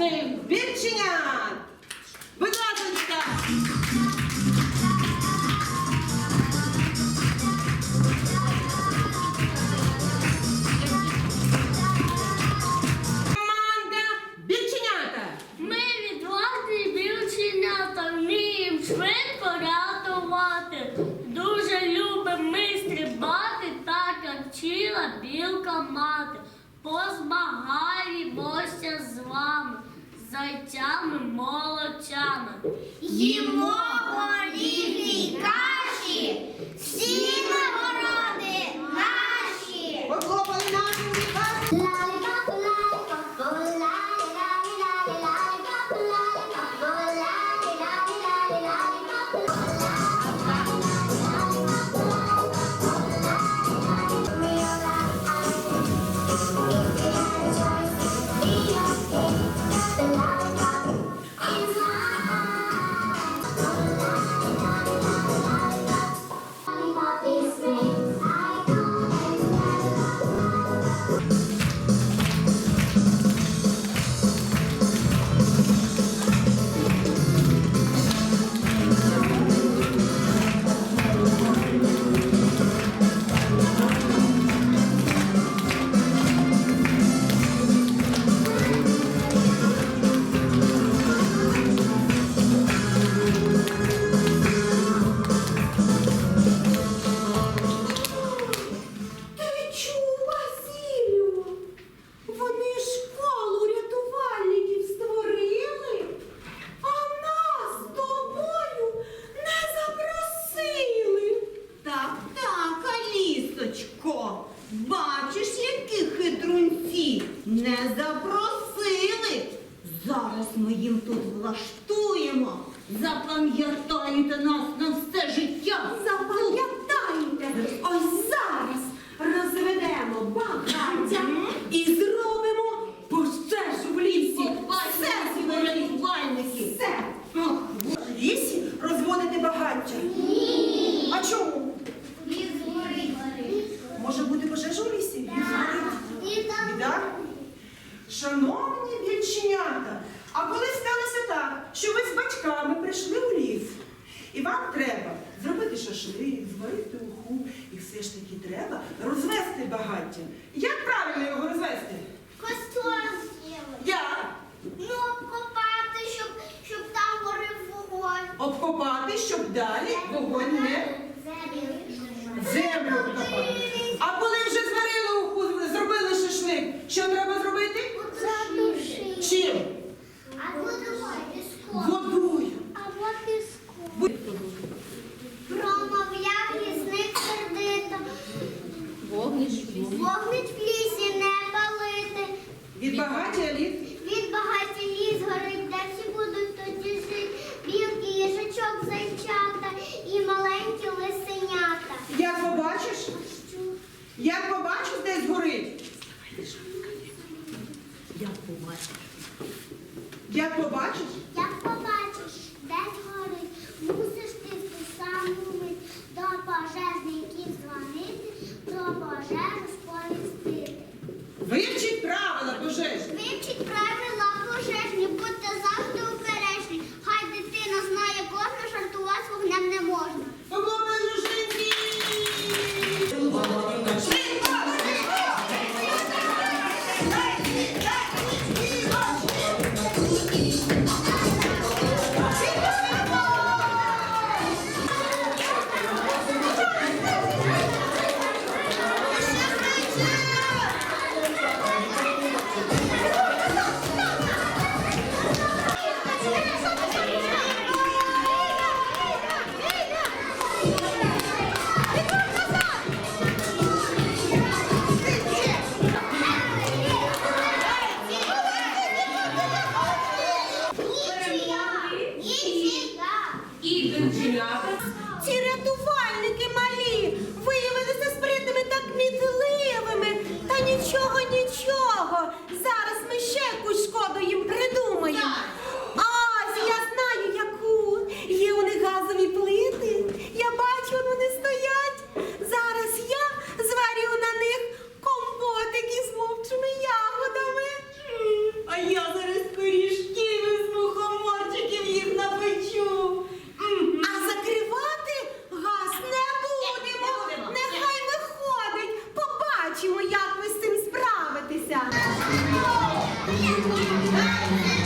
Власне, вивчення зайцями молодцями. Їмо горіхи пішли зварити уху, і все ж таки треба розвести багаття. Як правильно його розвести? Костюм зробити. Як? Ну, обкопати, щоб щоб там горив вогонь. Обкопати, щоб далі вогонь не землю обкопати. А коли вже зварили уху, зробили шашлик, що треба зробити? Чим? А водою. Водою. А піском. За Thank you.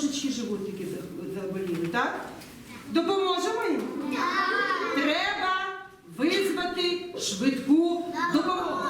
кошечки животики заболіли, так? Допоможемо їм? Треба визвати швидку допомогу.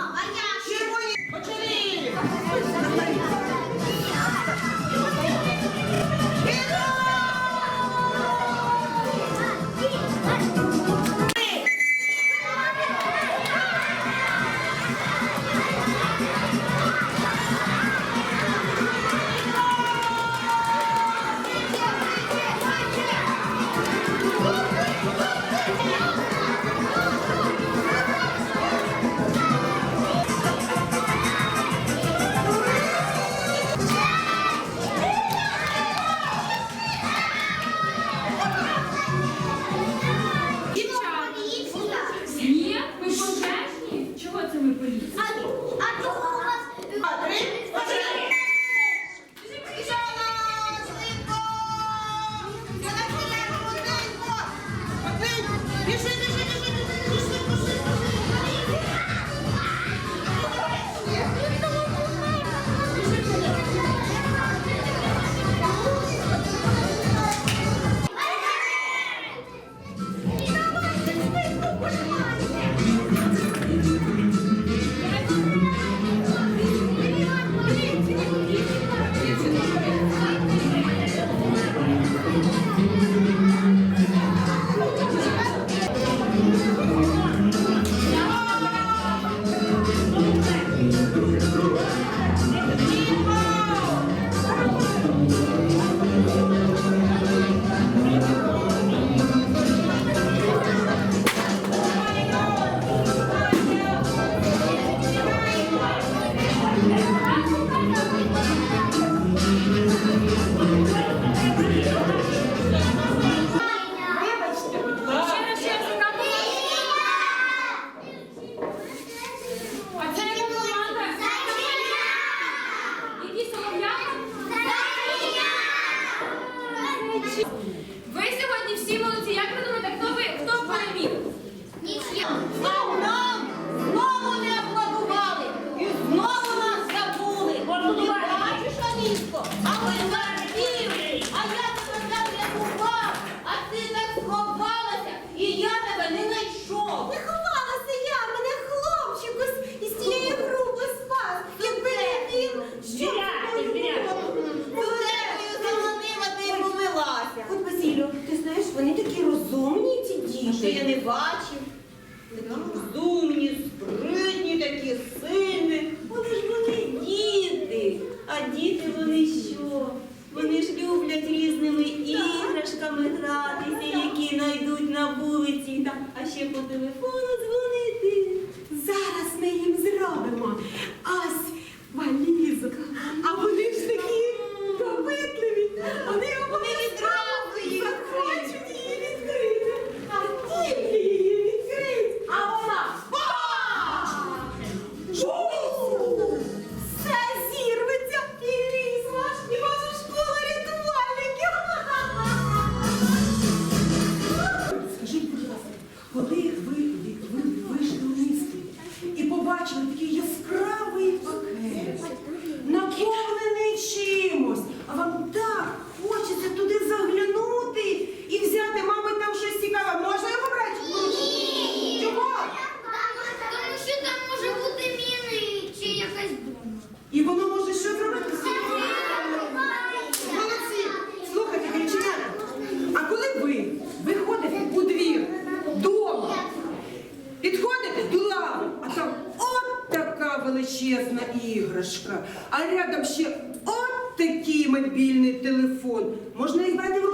мобільний телефон, можна їх брати в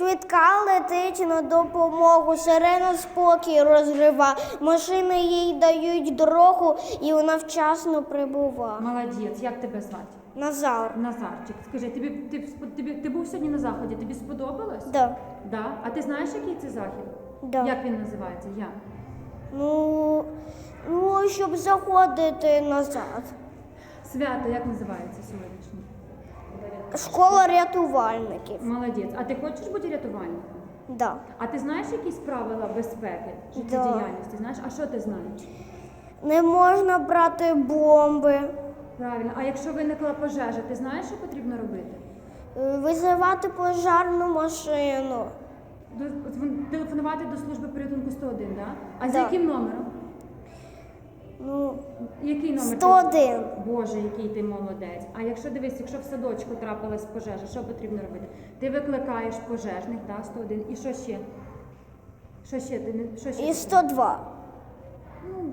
летить на допомогу, сирена спокій розрива, машини їй дають дорогу, і вона вчасно прибува. Молодець, як тебе звати? Назар. Назарчик. Скажи, тобі ти, тобі ти був сьогодні на заході? Тобі сподобалось? Да. Да. А ти знаєш, який це захід? Да. Як він називається? Як? Ну, ну, щоб заходити назад. Свято як називається сьогоднішнє? Школа рятувальників. Молодець. А ти хочеш бути рятувальником? Да. А ти знаєш якісь правила безпеки Да. життєдіяльності? Знаєш? А що ти знаєш? Не можна брати бомби, Правильно. А якщо виникла пожежа, ти знаєш, що потрібно робити? е, визивати пожарну машину. До, телефонувати до служби порятунку 101, да? А з Да. яким номером? Ну, Який номер? 101. Боже, який ти молодець. А якщо дивись, якщо в садочку трапилась пожежа, що потрібно робити? Ти викликаєш пожежних, да, 101. І що ще? Що ще? Ти не що ще? І 102. Ну,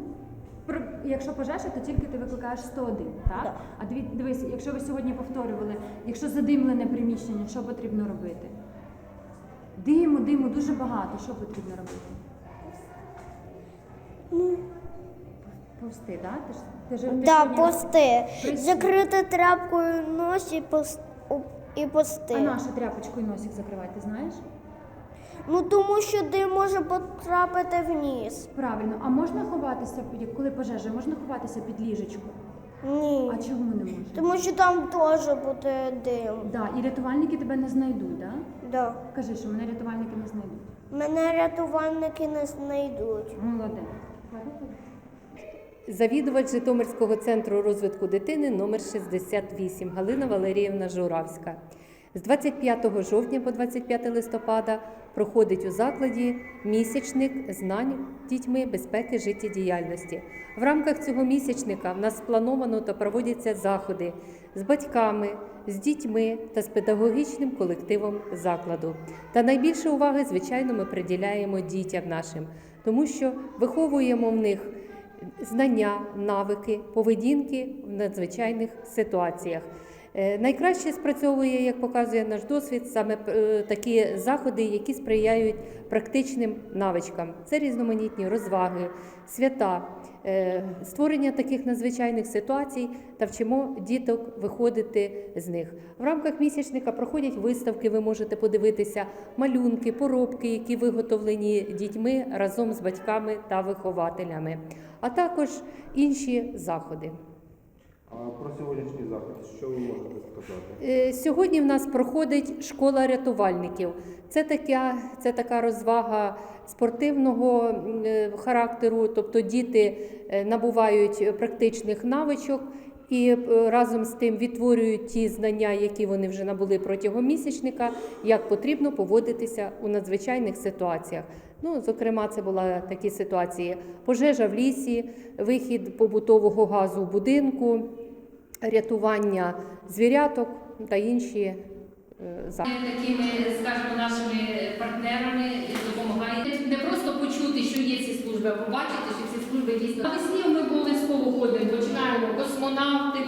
про- якщо пожежа, то тільки ти викликаєш 101, так? Да. А дивись, якщо ви сьогодні повторювали, якщо задимлене приміщення, що потрібно робити? Диму, диму дуже багато. Що потрібно робити? Повсти, да? Ти ж ти ж ти Да, сьогодні- пости. Присі- Закрити тряпкою нос і пос- і А пости. нашу тряпочку і носик закривати, ти знаєш? Ну тому що дим може потрапити в ніс. Правильно, а можна ховатися, під- коли пожежа, можна ховатися під ліжечко? Ні. А чому не можна? Тому що там теж буде дим. Да, і рятувальники тебе не знайдуть, да? Да. Кажи, що мене рятувальники не знайдуть. Мене рятувальники не знайдуть. Молодець. Завідувач Житомирського центру розвитку дитини номер 68 Галина Валеріївна Журавська. З 25 жовтня по 25 листопада проходить у закладі місячник знань дітьми безпеки життєдіяльності. В рамках цього місячника в нас сплановано та проводяться заходи з батьками, з дітьми та з педагогічним колективом закладу. Та найбільше уваги, звичайно, ми приділяємо дітям нашим, тому що виховуємо в них знання, навики, поведінки в надзвичайних ситуаціях. Е, Найкраще спрацьовує, як показує наш досвід, саме е, такі заходи, які сприяють практичним навичкам. Це різноманітні розваги, свята, створення таких надзвичайних ситуацій та вчимо діток виходити з них. В рамках місячника проходять виставки. Ви можете подивитися малюнки, поробки, які виготовлені дітьми разом з батьками та вихователями, а також інші заходи. Про сьогоднішній захід, що ви можете сказати? Е, Сьогодні в нас проходить школа рятувальників. Це така, це така розвага спортивного е, характеру, тобто діти е, набувають практичних навичок і разом з тим відтворюють ті знання, які вони вже набули протягом місячника, як потрібно поводитися у надзвичайних ситуаціях. Ну, зокрема, це була такі ситуації: пожежа в лісі, вихід побутового газу в будинку, рятування звіряток та інші е, заходи. такими, скажімо, нашими партнерами допомагає не просто почути, що є ці служби, а побачити, що ці служби дійсно навесні ми обов'язково ходимо, починаємо космонавти,